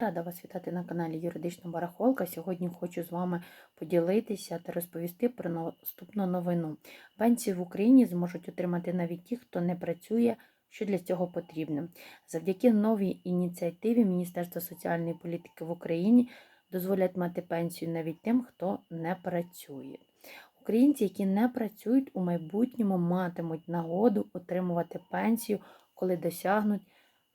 Рада вас вітати на каналі Юридична Барахолка. Сьогодні хочу з вами поділитися та розповісти про наступну новину. Пенсію в Україні зможуть отримати навіть ті, хто не працює, що для цього потрібно. Завдяки новій ініціативі Міністерства соціальної політики в Україні дозволять мати пенсію навіть тим, хто не працює. Українці, які не працюють, у майбутньому матимуть нагоду отримувати пенсію, коли досягнуть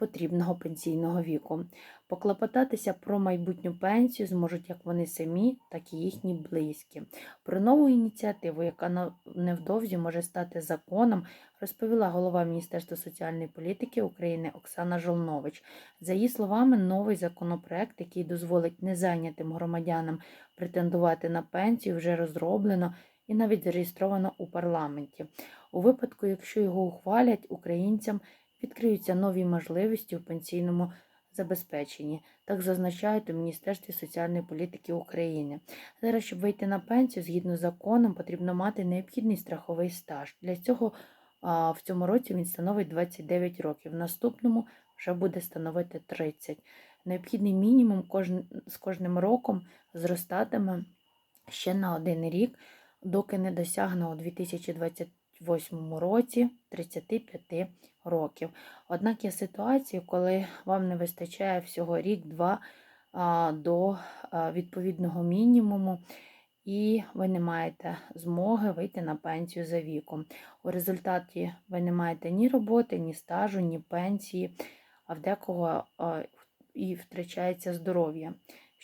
потрібного пенсійного віку. Поклопотатися про майбутню пенсію зможуть як вони самі, так і їхні близькі. Про нову ініціативу, яка невдовзі може стати законом, розповіла голова Міністерства соціальної політики України Оксана Жолнович. За її словами, новий законопроект, який дозволить незайнятим громадянам претендувати на пенсію, вже розроблено і навіть зареєстровано у парламенті. У випадку, якщо його ухвалять, українцям відкриються нові можливості у пенсійному забезпеченні. Так зазначають у Міністерстві соціальної політики України. Зараз, щоб вийти на пенсію, згідно з законом, потрібно мати необхідний страховий стаж. Для цього в цьому році він становить 29 років. В наступному вже буде становити 30. Необхідний мінімум з кожним роком зростатиме ще на один рік, доки не досягне у 2028 році 35 років. Однак є ситуації, коли вам не вистачає всього рік-два до відповідного мінімуму, і ви не маєте змоги вийти на пенсію за віком. У результаті ви не маєте ні роботи, ні стажу, ні пенсії, а в декого і втрачається здоров'я,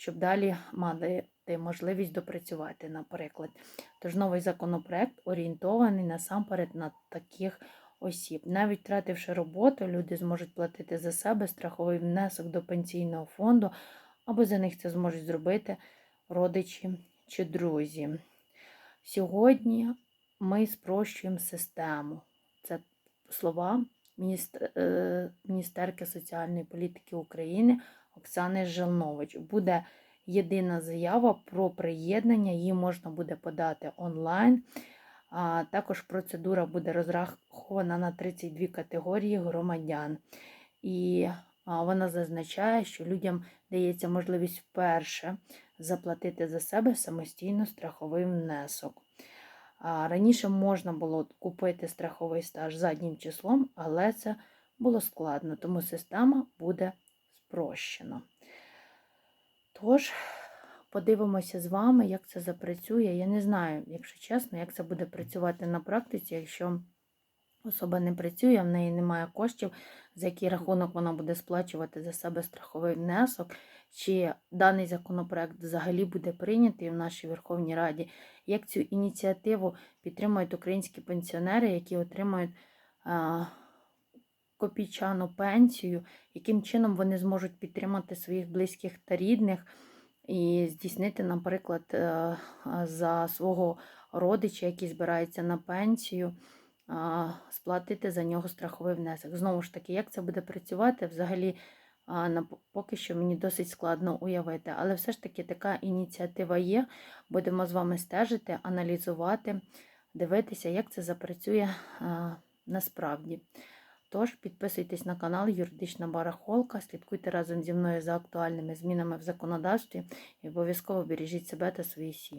щоб далі мати можливість допрацювати, наприклад. Тож новий законопроект орієнтований насамперед на таких осіб. Навіть втративши роботу, люди зможуть платити за себе страховий внесок до пенсійного фонду, або за них це зможуть зробити родичі чи друзі. Сьогодні ми спрощуємо систему. Це слова е, міністерки соціальної політики України Оксани Желнович. Буде єдина заява про приєднання, її можна буде подати онлайн. А також процедура буде розрахована на 32 категорії громадян. І вона зазначає, що людям дається можливість вперше заплатити за себе самостійно страховий внесок. Раніше можна було купити страховий стаж заднім числом, але це було складно, тому система буде спрощена. Тож, подивимося з вами, як це запрацює. Я не знаю, якщо чесно, як це буде працювати на практиці, якщо особа не працює, в неї немає коштів, за який рахунок вона буде сплачувати за себе страховий внесок, чи даний законопроект взагалі буде прийнятий в нашій Верховній Раді, як цю ініціативу підтримують українські пенсіонери, які отримують копійчану пенсію, яким чином вони зможуть підтримати своїх близьких та рідних і здійснити, наприклад, е, за свого родича, який збирається на пенсію, сплатити за нього страховий внесок. Знову ж таки, як це буде працювати, взагалі поки що мені досить складно уявити. Але все ж таки така ініціатива є. Будемо з вами стежити, аналізувати, дивитися, як це запрацює насправді. Тож підписуйтесь на канал Юридична Барахолка, слідкуйте разом зі мною за актуальними змінами в законодавстві і обов'язково бережіть себе та свої сім'ї.